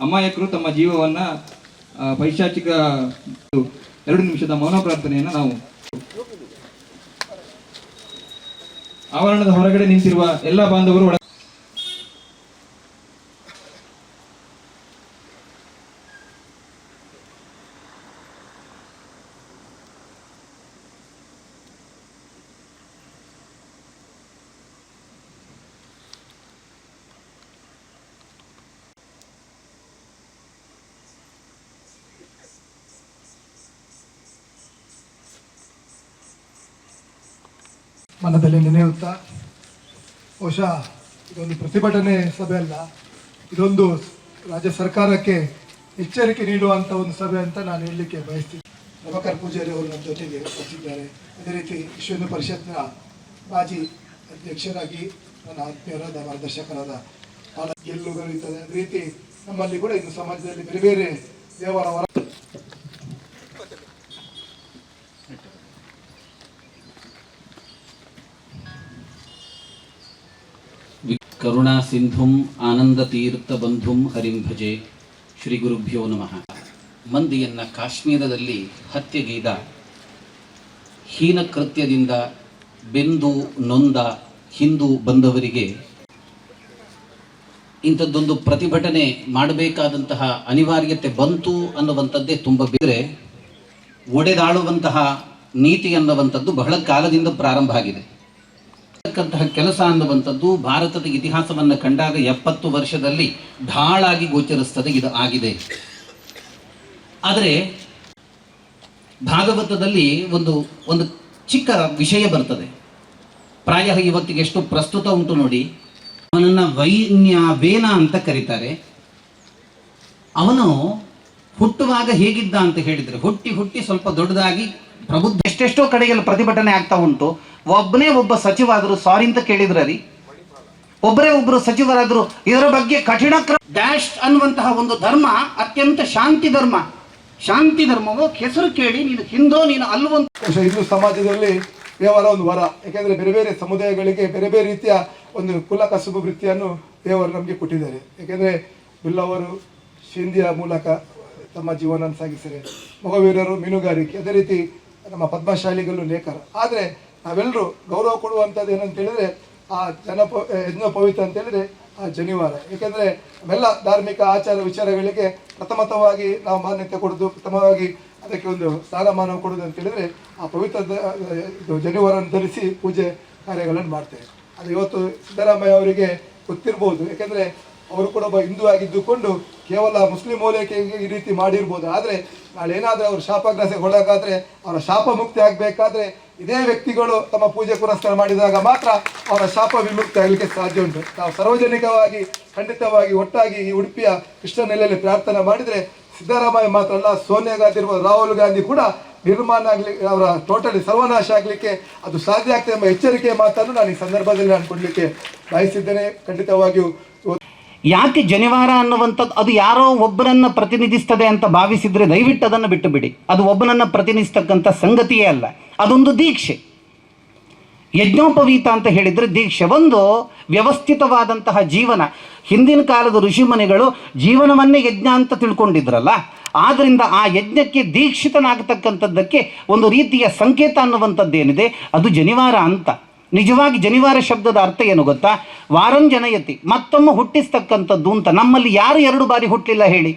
ಅಮಾಯಕರು ತಮ್ಮ ಜೀವವನ್ನ ಪೈಶಾಚಿಕ ಎರಡು ನಿಮಿಷದ ಮೌನ ಪ್ರಾರ್ಥನೆಯನ್ನು ನಾವು ಆವರಣದ ಹೊರಗಡೆ ನಿಂತಿರುವ ಎಲ್ಲ ಬಾಂಧವರು ಮನದಲ್ಲಿ ನೆನೆಯುತ್ತಾ? ಬಹುಶಃ ಇದೊಂದು ಪ್ರತಿಭಟನೆ ಸಭೆ ಅಲ್ಲ, ಇದೊಂದು ರಾಜ್ಯ ಸರ್ಕಾರಕ್ಕೆ ಎಚ್ಚರಿಕೆ ನೀಡುವಂಥ ಒಂದು ಸಭೆ ಅಂತ ನಾನು ಹೇಳಲಿಕ್ಕೆ ಬಯಸ್ತೀನಿ. ಪ್ರಭಾಕರ್ ಪೂಜಾರಿ ಅವರು ನಮ್ಮ ಜೊತೆಗೆ ಬರ್ತಿದ್ದಾರೆ ಅದೇ ರೀತಿ ವಿಶ್ವ ಹಿಂದೂ ಪರಿಷತ್ನ ಮಾಜಿ ಅಧ್ಯಕ್ಷರಾಗಿ ನನ್ನ ಆತ್ಮೀಯರಾದ ಮಾರ್ಗದರ್ಶಕರಾದ ಬಾಲ ಗೆಲ್ಲುಗಳು ಇರ್ತದೆ ಅದೇ ರೀತಿ ನಮ್ಮಲ್ಲಿ ಕೂಡ ಇನ್ನು ಸಮಾಜದಲ್ಲಿ ಬೇರೆ ಬೇರೆ ದೇವರ ವರ ಕರುಣಾ ಸಿಂಧುಂ ಆನಂದ ತೀರ್ಥ ಬಂಧುಂ ಹರಿಂ ಭಜೆ. ಶ್ರೀ ಗುರುಭ್ಯೋ ನಮಃ. ಮಂದಿಯನ್ನ ಕಾಶ್ಮೀರದಲ್ಲಿ ಹತ್ಯೆಗೈದ ಹೀನ ಕೃತ್ಯದಿಂದ ಬೆಂದು ನೊಂದ ಹಿಂದೂ ಬಂದವರಿಗೆ ಇಂಥದ್ದೊಂದು ಪ್ರತಿಭಟನೆ ಮಾಡಬೇಕಾದಂತಹ ಅನಿವಾರ್ಯತೆ ಬಂತು ಅನ್ನುವಂಥದ್ದೇ ತುಂಬ ಬೇರೆ. ಒಡೆದಾಳುವಂತಹ ನೀತಿ ಅನ್ನುವಂಥದ್ದು ಬಹಳ ಕಾಲದಿಂದ ಪ್ರಾರಂಭ ಆಗಿದೆ. ಅಂತಕ್ಕಂತಹ ಕೆಲಸ ಅನ್ನುವಂಥದ್ದು ಭಾರತದ ಇತಿಹಾಸವನ್ನು ಕಂಡಾಗ ಎಪ್ಪತ್ತು ವರ್ಷದಲ್ಲಿ ಢಾಳಾಗಿ ಗೋಚರಿಸ್ತದೆ, ಇದು ಆಗಿದೆ. ಆದರೆ ಭಾಗವತದಲ್ಲಿ ಒಂದು ಒಂದು ಚಿಕ್ಕ ವಿಷಯ ಬರ್ತದೆ. ಪ್ರಾಯ ಇವತ್ತಿಗೆ ಎಷ್ಟು ಪ್ರಸ್ತುತ ಉಂಟು ನೋಡಿ, ಅವನನ್ನ ವೈನ್ಯ ವೇನ ಅಂತ ಕರೀತಾರೆ. ಅವನು ಹುಟ್ಟುವಾಗ ಹೇಗಿದ್ದ ಅಂತ ಹೇಳಿದರೆ, ಹುಟ್ಟಿ ಹುಟ್ಟಿ ಸ್ವಲ್ಪ ದೊಡ್ಡದಾಗಿ ಪ್ರಬುದ್ಧ. ಎಷ್ಟೆಷ್ಟೋ ಕಡೆಗೆಲ್ಲ ಪ್ರತಿಭಟನೆ ಆಗ್ತಾ ಉಂಟು. ಒಬ್ಬನೇ ಒಬ್ಬ ಸಚಿವ ಆದರೂ ಸಾರಿ ಅಂತ ಕೇಳಿದ್ರ ರೀ. ಒಬ್ಬರೇ ಒಬ್ಬರು ಸಚಿವರಾದರು ಇದರ ಬಗ್ಗೆ ಕಠಿಣ ಕ್ರಮ ಡ್ಯಾಶ್ ಅನ್ನುವಂತಹ ಒಂದು ಧರ್ಮ, ಅತ್ಯಂತ ಶಾಂತಿ ಧರ್ಮ. ಶಾಂತಿ ಧರ್ಮವು ಹೆಸರು ಕೇಳಿ ನೀನು ಹಿಂದೋ, ನೀನು ಅಲ್ಲವಂತ ಹಿಂದೂ ಸಮಾಜದಲ್ಲಿ ದೇವರ ಒಂದು ವರ. ಯಾಕೆಂದರೆ ಬೇರೆ ಬೇರೆ ಸಮುದಾಯಗಳಿಗೆ ಬೇರೆ ಬೇರೆ ರೀತಿಯ ಒಂದು ಕುಲ ಕಸುಬು ವೃತ್ತಿಯನ್ನು ದೇವರು ನಮಗೆ ಕೊಟ್ಟಿದ್ದಾರೆ. ಯಾಕೆಂದ್ರೆ ಬಿಲ್ಲವರು ಶಿಂದಿಯ ಮೂಲಕ ತಮ್ಮ ಜೀವನ ಸಾಗಿಸಿದ್ದಾರೆ. ಮೊಗವೀರರು ಮೀನುಗಾರಿಕೆ, ಅದೇ ರೀತಿ ನಮ್ಮ ಪದ್ಮಶಾಲಿಗಳು ಲೇಖರು ಆದರೆ ನಾವೆಲ್ಲರೂ ಗೌರವ ಕೊಡುವಂಥದ್ದು ಏನಂತ ಹೇಳಿದ್ರೆ ಆ ಜನಪ, ಯಜ್ಞ ಪವಿತ್ರ ಅಂತೇಳಿದರೆ ಆ ಜನಿವಾರ. ಏಕೆಂದರೆ ನಾವೆಲ್ಲ ಧಾರ್ಮಿಕ ಆಚಾರ ವಿಚಾರಗಳಿಗೆ ಪ್ರಥಮತವಾಗಿ ನಾವು ಮಾನ್ಯತೆ ಕೊಡೋದು, ಪ್ರಥಮವಾಗಿ ಅದಕ್ಕೆ ಒಂದು ಸ್ಥಾನಮಾನ ಕೊಡೋದು ಅಂತ ಹೇಳಿದ್ರೆ ಆ ಪವಿತ್ರ ಜನಿವಾರನ್ನು ಧರಿಸಿ ಪೂಜೆ ಕಾರ್ಯಗಳನ್ನು ಮಾಡ್ತೇವೆ. ಅದು ಇವತ್ತು ಸಿದ್ದರಾಮಯ್ಯ ಅವರಿಗೆ ಗೊತ್ತಿರ್ಬೋದು. ಯಾಕೆಂದರೆ ಅವರು ಕೂಡ ಒಬ್ಬ ಹಿಂದೂ ಆಗಿದ್ದುಕೊಂಡು ಕೇವಲ ಮುಸ್ಲಿಂ ಓಲೈಕೆಗೆ ಈ ರೀತಿ ಮಾಡಿರ್ಬೋದು. ಆದರೆ ನಾಳೆ ಏನಾದರೂ ಅವರು ಶಾಪಗ್ರಾಸಕ್ಕೆ ಒಳಗಾದರೆ ಅವರ ಶಾಪ ಮುಕ್ತಿ ಆಗಬೇಕಾದ್ರೆ ಇದೇ ವ್ಯಕ್ತಿಗಳು ತಮ್ಮ ಪೂಜೆ ಪುರಸ್ಕಾರ ಮಾಡಿದಾಗ ಮಾತ್ರ ಅವರ ಶಾಪ ವಿಮುಕ್ತಿ ಆಗಲಿಕ್ಕೆ ಸಾಧ್ಯ ಉಂಟು. ನಾವು ಸಾರ್ವಜನಿಕವಾಗಿ, ಖಂಡಿತವಾಗಿ ಒಟ್ಟಾಗಿ ಈ ಉಡುಪಿಯ ಕೃಷ್ಣ ನೆಲೆಯಲ್ಲಿ ಪ್ರಾರ್ಥನೆ ಮಾಡಿದರೆ ಸಿದ್ದರಾಮಯ್ಯ ಮಾತ್ರ ಅಲ್ಲ ಸೋನಿಯಾ ಗಾಂಧಿ ರಾಹುಲ್ ಗಾಂಧಿ ಕೂಡ ನಿರ್ಮಾಣ ಆಗಲಿ, ಅವರ ಟೋಟಲಿ ಸರ್ವನಾಶ ಆಗಲಿಕ್ಕೆ ಅದು ಸಾಧ್ಯ ಆಗ್ತದೆ ಎಂಬ ಎಚ್ಚರಿಕೆಯ ಮಾತನ್ನು ನಾನು ಈ ಸಂದರ್ಭದಲ್ಲಿ ನಾನು ಕೊಡಲಿಕ್ಕೆ ಬಯಸಿದ್ದೇನೆ. ಖಂಡಿತವಾಗಿಯೂ ಯಾಕೆ ಜನಿವಾರ ಅನ್ನುವಂಥದ್ದು ಅದು ಯಾರೋ ಒಬ್ಬರನ್ನ ಪ್ರತಿನಿಧಿಸ್ತದೆ ಅಂತ ಭಾವಿಸಿದ್ರೆ ದಯವಿಟ್ಟು ಅದನ್ನು ಬಿಟ್ಟು ಬಿಡಿ ಅದು ಒಬ್ಬನನ್ನ ಪ್ರತಿನಿಧಿಸ್ತಕ್ಕಂಥ ಸಂಗತಿಯೇ ಅಲ್ಲ. ಅದೊಂದು ದೀಕ್ಷೆ. ಯಜ್ಞೋಪವೀತ ಅಂತ ಹೇಳಿದರೆ ದೀಕ್ಷೆ. ಒಂದು ವ್ಯವಸ್ಥಿತವಾದಂತಹ ಜೀವನ. ಹಿಂದಿನ ಕಾಲದ ಋಷಿಮುನಿಗಳು ಜೀವನವನ್ನೇ ಯಜ್ಞ ಅಂತ ತಿಳ್ಕೊಂಡಿದ್ರಲ್ಲ? ಆದ್ದರಿಂದ ಆ ಯಜ್ಞಕ್ಕೆ ದೀಕ್ಷಿತನಾಗತಕ್ಕಂಥದ್ದಕ್ಕೆ ಒಂದು ರೀತಿಯ ಸಂಕೇತ ಅನ್ನುವಂಥದ್ದೇನಿದೆ? ಅದು ಜನಿವಾರ ಅಂತ. ನಿಜವಾಗಿ ಜನಿವಾರ ಶಬ್ದದ ಅರ್ಥ ಏನು ಗೊತ್ತಾ? ವಾರಂ ಜನಯತಿ, ಮತ್ತೊಮ್ಮೆ ಹುಟ್ಟಿಸ್ತಕ್ಕಂಥದ್ದು ಅಂತ. ನಮ್ಮಲ್ಲಿ ಯಾರು ಎರಡು ಬಾರಿ ಹುಟ್ಟಲಿಲ್ಲ ಹೇಳಿ?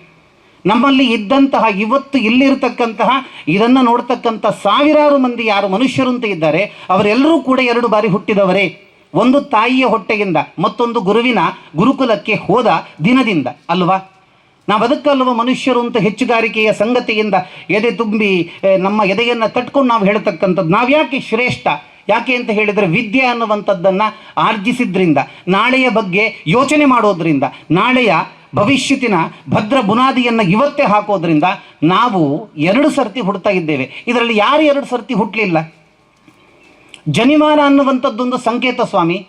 ನಮ್ಮಲ್ಲಿ ಇದ್ದಂತಹ, ಇವತ್ತು ಇಲ್ಲಿರತಕ್ಕಂತಹ, ಇದನ್ನು ನೋಡ್ತಕ್ಕಂಥ ಸಾವಿರಾರು ಮಂದಿ ಯಾರು ಮನುಷ್ಯರು ಅಂತ ಇದ್ದಾರೆ, ಅವರೆಲ್ಲರೂ ಕೂಡ ಎರಡು ಬಾರಿ ಹುಟ್ಟಿದವರೇ. ಒಂದು ತಾಯಿಯ ಹೊಟ್ಟೆಯಿಂದ, ಮತ್ತೊಂದು ಗುರುವಿನ ಗುರುಕುಲಕ್ಕೆ ಹೋದ ದಿನದಿಂದ, ಅಲ್ವಾ? ನಾವು ಅದಕ್ಕಲ್ವ ಮನುಷ್ಯರು ಅಂತ ಹೆಚ್ಚುಗಾರಿಕೆಯ ಸಂಗತಿಯಿಂದ ಎದೆ ತುಂಬಿ ನಮ್ಮ ಎದೆಯನ್ನು ತಟ್ಕೊಂಡು ನಾವು ಹೇಳ್ತಕ್ಕಂಥದ್ದು. ನಾವು ಯಾಕೆ ಶ್ರೇಷ್ಠ? ಯಾಕೆ ಅಂತ ಹೇಳಿದರೆ ವಿದ್ಯೆ ಅನ್ನುವಂಥದ್ದನ್ನು ಆರ್ಜಿಸಿದ್ರಿಂದ, ನಾಳೆಯ ಬಗ್ಗೆ ಯೋಚನೆ ಮಾಡೋದ್ರಿಂದ, ನಾಳೆಯ ಭವಿಷ್ಯತಿನ ಭದ್ರ ಬುನಾದಿಯನ್ನು ಇವತ್ತೇ ಹಾಕೋದ್ರಿಂದ ನಾವು ಎರಡು ಸರ್ತಿ ಹುಡ್ತಾ ಇದ್ದೇವೆ. ಇದರಲ್ಲಿ ಯಾರು ಎರಡು ಸರ್ತಿ ಹುಟ್ಟಲಿಲ್ಲ ಜನಿವಾರ ಅನ್ನುವಂಥದ್ದೊಂದು ಸಂಕೇತ ಸ್ವಾಮಿ.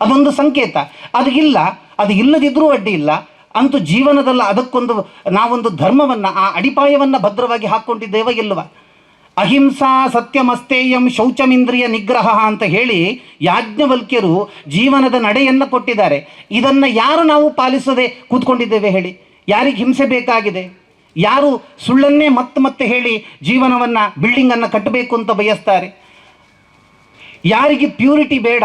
ಅದೊಂದು ಸಂಕೇತ. ಅದು ಇಲ್ಲ, ಅದು ಇಲ್ಲದಿದ್ರೂ ಅಡ್ಡಿ ಇಲ್ಲ. ಅಂತೂ ಜೀವನದಲ್ಲಿ ಅದಕ್ಕೊಂದು ನಾವೊಂದು ಧರ್ಮವನ್ನು, ಆ ಅಡಿಪಾಯವನ್ನು ಭದ್ರವಾಗಿ ಹಾಕ್ಕೊಂಡಿದ್ದೇವ ಇಲ್ವ? ಅಹಿಂಸಾ ಸತ್ಯಮಸ್ತೇಯಂ ಶೌಚಮಿಂದ್ರಿಯ ನಿಗ್ರಹ ಅಂತ ಹೇಳಿ ಯಾಜ್ಞವಲ್ಕ್ಯರು ಜೀವನದ ನಡೆಯನ್ನು ಕೊಟ್ಟಿದ್ದಾರೆ. ಇದನ್ನು ಯಾರು ನಾವು ಪಾಲಿಸದೆ ಕೂತ್ಕೊಂಡಿದ್ದೇವೆ ಹೇಳಿ? ಯಾರಿಗೆ ಹಿಂಸೆ ಬೇಕಾಗಿದೆ? ಯಾರು ಸುಳ್ಳನ್ನೇ ಮತ್ತೆ ಮತ್ತೆ ಹೇಳಿ ಜೀವನವನ್ನು ಬಿಲ್ಡಿಂಗನ್ನು ಕಟ್ಟಬೇಕು ಅಂತ ಬಯಸ್ತಾರೆ? ಯಾರಿಗೆ ಪ್ಯೂರಿಟಿ ಬೇಡ?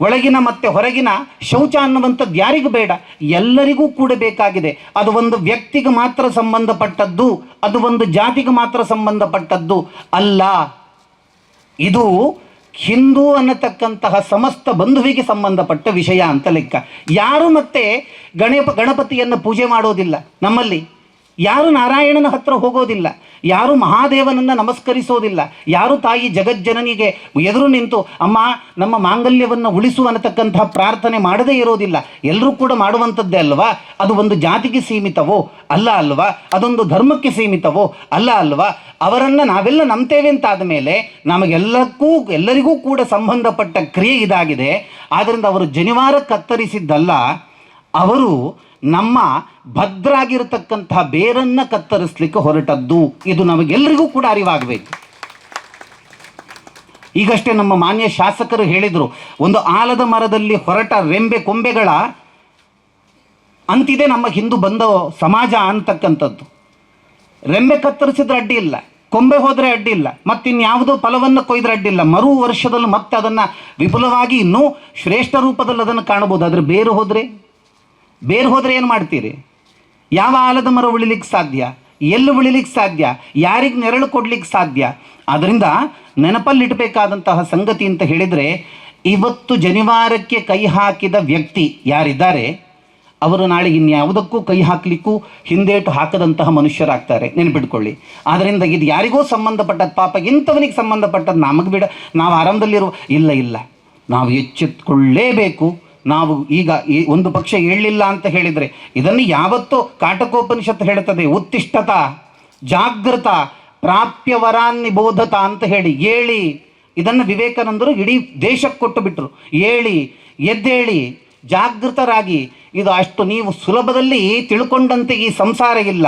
ಒಳಗಿನ ಮತ್ತು ಹೊರಗಿನ ಶೌಚ ಅನ್ನುವಂಥದ್ದು ಯಾರಿಗೂ ಬೇಡ, ಎಲ್ಲರಿಗೂ ಕೂಡ ಬೇಕಾಗಿದೆ. ಅದು ಒಂದು ವ್ಯಕ್ತಿಗೆ ಮಾತ್ರ ಸಂಬಂಧಪಟ್ಟದ್ದು, ಅದು ಒಂದು ಜಾತಿಗೆ ಮಾತ್ರ ಸಂಬಂಧಪಟ್ಟದ್ದು ಅಲ್ಲ. ಇದು ಹಿಂದೂ ಅನ್ನತಕ್ಕಂತಹ ಸಮಸ್ತ ಬಂಧುವಿಗೆ ಸಂಬಂಧಪಟ್ಟ ವಿಷಯ ಅಂತ ಲೆಕ್ಕ. ಯಾರು ಮತ್ತೆ ಗಣಪ, ಗಣಪತಿಯನ್ನು ಪೂಜೆ ಮಾಡೋದಿಲ್ಲ ನಮ್ಮಲ್ಲಿ. ಯಾರು ನಾರಾಯಣನ ಹತ್ರ ಹೋಗೋದಿಲ್ಲ, ಯಾರು ಮಹಾದೇವನನ್ನು ನಮಸ್ಕರಿಸೋದಿಲ್ಲ, ಯಾರು ತಾಯಿ ಜಗಜ್ಜನನಿಗೆ ಎದುರು ನಿಂತು, ಅಮ್ಮ, ನಮ್ಮ ಮಾಂಗಲ್ಯವನ್ನು ಉಳಿಸು ಅನ್ನತಕ್ಕಂತಹ ಪ್ರಾರ್ಥನೆ ಮಾಡದೇ ಇರೋದಿಲ್ಲ. ಎಲ್ಲರೂ ಕೂಡ ಮಾಡುವಂಥದ್ದೇ ಅಲ್ವಾ? ಅದು ಒಂದು ಜಾತಿಗೆ ಸೀಮಿತವೋ? ಅಲ್ಲ ಅಲ್ವಾ? ಅದೊಂದು ಧರ್ಮಕ್ಕೆ ಸೀಮಿತವೋ? ಅಲ್ಲ ಅಲ್ವಾ? ಅವರನ್ನು ನಾವೆಲ್ಲ ನಂಬ್ತೇವೆ ಅಂತಾದ ಮೇಲೆ ನಮಗೆಲ್ಲಕ್ಕೂ, ಎಲ್ಲರಿಗೂ ಕೂಡ ಸಂಬಂಧಪಟ್ಟ ಕ್ರಿಯೆ ಇದಾಗಿದೆ. ಆದ್ದರಿಂದ ಅವರು ಜನಿವಾರ ಕತ್ತರಿಸಿದ್ದಲ್ಲ ಅವರು ನಮ್ಮ ಭದ್ರಾಗಿರತಕ್ಕಂತಹ ಬೇರನ್ನು ಕತ್ತರಿಸಲಿಕ್ಕೆ ಹೊರಟದ್ದು. ಇದು ನಮಗೆಲ್ಲರಿಗೂ ಕೂಡ ಅರಿವಾಗಬೇಕು. ಈಗಷ್ಟೇ ನಮ್ಮ ಮಾನ್ಯ ಶಾಸಕರು ಹೇಳಿದರು, ಒಂದು ಆಲದ ಮರದಲ್ಲಿ ಹೊರಟ ರೆಂಬೆ ಕೊಂಬೆಗಳ ಅಂತಿದೆ ನಮ್ಮ ಹಿಂದೂ ಬಂದ ಸಮಾಜ ಅಂತಕ್ಕಂಥದ್ದು. ರೆಂಬೆ ಕತ್ತರಿಸಿದ್ರೆ ಅಡ್ಡಿ ಇಲ್ಲ, ಕೊಂಬೆ ಹೋದರೆ ಅಡ್ಡಿ ಇಲ್ಲ, ಮತ್ತಿನ್ಯಾವುದೋ ಫಲವನ್ನು ಕೊಯ್ದ್ರೆ ಅಡ್ಡಿ ಇಲ್ಲ. ಮರು ವರ್ಷದಲ್ಲಿ ಮತ್ತೆ ಅದನ್ನು ವಿಪುಲವಾಗಿ ಇನ್ನೂ ಶ್ರೇಷ್ಠ ರೂಪದಲ್ಲಿ ಅದನ್ನು ಕಾಣಬಹುದು. ಆದರೆ ಬೇರು ಹೋದರೆ? ಬೇರು ಹೋದರೆ ಏನು ಮಾಡ್ತೀರಿ? ಯಾವ ಆಲದ ಮರ ಉಳಿಲಿಕ್ಕೆ ಸಾಧ್ಯ? ಎಲ್ಲಿ ಉಳಿಲಿಕ್ಕೆ ಸಾಧ್ಯ? ಯಾರಿಗೆ ನೆರಳು ಕೊಡ್ಲಿಕ್ಕೆ ಸಾಧ್ಯ? ಅದರಿಂದ ನೆನಪಲ್ಲಿಡಬೇಕಾದಂತಹ ಸಂಗತಿ ಅಂತ ಹೇಳಿದರೆ, ಇವತ್ತು ಜನಿವಾರಕ್ಕೆ ಕೈ ಹಾಕಿದ ವ್ಯಕ್ತಿ ಯಾರಿದ್ದಾರೆ? ಅವರು ನಾಳೆ ಇನ್ಯಾವುದಕ್ಕೂ ಕೈ ಹಾಕಲಿಕ್ಕೂ ಹಿಂದೇಟು ಹಾಕದಂತಹ ಮನುಷ್ಯರಾಗ್ತಾರೆ. ನೆನಪಿಟ್ಕೊಳ್ಳಿ. ಆದ್ದರಿಂದ ಇದು ಯಾರಿಗೋ ಸಂಬಂಧಪಟ್ಟದ್ದು ಪಾಪ ಇಂಥವನಿಗೆ ಸಂಬಂಧಪಟ್ಟದ್ದು ನಮಗೆ ಬಿಡ, ನಾವು ಆರಾಮದಲ್ಲಿರುವ, ಇಲ್ಲ ಇಲ್ಲ. ನಾವು ಎಚ್ಚೆತ್ತುಕೊಳ್ಳೇಬೇಕು ನಾವು ಈಗ ಈ ಒಂದು ಪಕ್ಷ ಹೇಳಲಿಲ್ಲ ಅಂತ ಹೇಳಿದರೆ ಇದನ್ನು ಯಾವತ್ತೋ ಕಾಟಕೋಪನಿಷತ್ತು ಹೇಳುತ್ತದೆ ಉತ್ತಿಷ್ಟತ ಜಾಗೃತ ಪ್ರಾಪ್ಯವರಾನ್ನಿಬೋಧತ ಅಂತ ಹೇಳಿ ಹೇಳಿ ಇದನ್ನು ವಿವೇಕಾನಂದರು ಇಡೀ ದೇಶಕ್ಕೆ ಕೊಟ್ಟು ಬಿಟ್ಟರು ಹೇಳಿ ಎದ್ದೇಳಿ ಜಾಗೃತರಾಗಿ ಇದು ಅಷ್ಟು ನೀವು ಸುಲಭದಲ್ಲಿ ತಿಳ್ಕೊಂಡಂತೆ ಈ ಸಂಸಾರ ಇಲ್ಲ.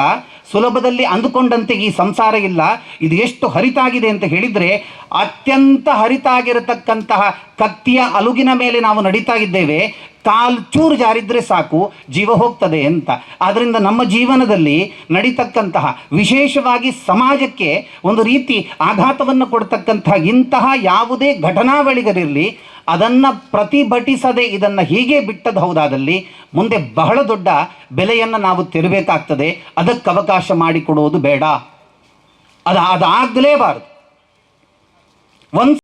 ಸುಲಭದಲ್ಲಿ ಅಂದುಕೊಂಡಂತೆ ಈ ಸಂಸಾರ ಇಲ್ಲ. ಇದು ಎಷ್ಟು ಹರಿತಾಗಿದೆ ಅಂತ ಹೇಳಿದರೆ ಅತ್ಯಂತ ಹರಿತಾಗಿರತಕ್ಕಂತಹ ಕತ್ತಿಯ ಅಲುಗಿನ ಮೇಲೆ ನಾವು ನಡೀತಾ ಇದ್ದೇವೆ. ಕಾಲು ಚೂರು ಜಾರಿದ್ರೆ ಸಾಕು, ಜೀವ ಹೋಗ್ತದೆ ಅಂತ. ಆದ್ದರಿಂದ ನಮ್ಮ ಜೀವನದಲ್ಲಿ ನಡೀತಕ್ಕಂತಹ ವಿಶೇಷವಾಗಿ ಸಮಾಜಕ್ಕೆ ಒಂದು ರೀತಿ ಆಘಾತವನ್ನು ಕೊಡ್ತಕ್ಕಂತಹ ಇಂತಹ ಯಾವುದೇ ಘಟನಾವಳಿಗಳಿರಲಿ ಅದನ್ನು ಪ್ರತಿಭಟಿಸದೆ ಇದನ್ನು ಹೀಗೆ ಬಿಟ್ಟದ್ದು ಹೌದಾದಲ್ಲಿ ಮುಂದೆ ಬಹಳ ದೊಡ್ಡ ಬೆಲೆಯನ್ನು ನಾವು ತೆರಬೇಕಾಗ್ತದೆ. ಅದಕ್ಕೆ ಅವಕಾಶ ಮಾಡಿಕೊಡುವುದು ಬೇಡ. ಅದು ಅದಾಗಲೇಬಾರದು ಒಂದು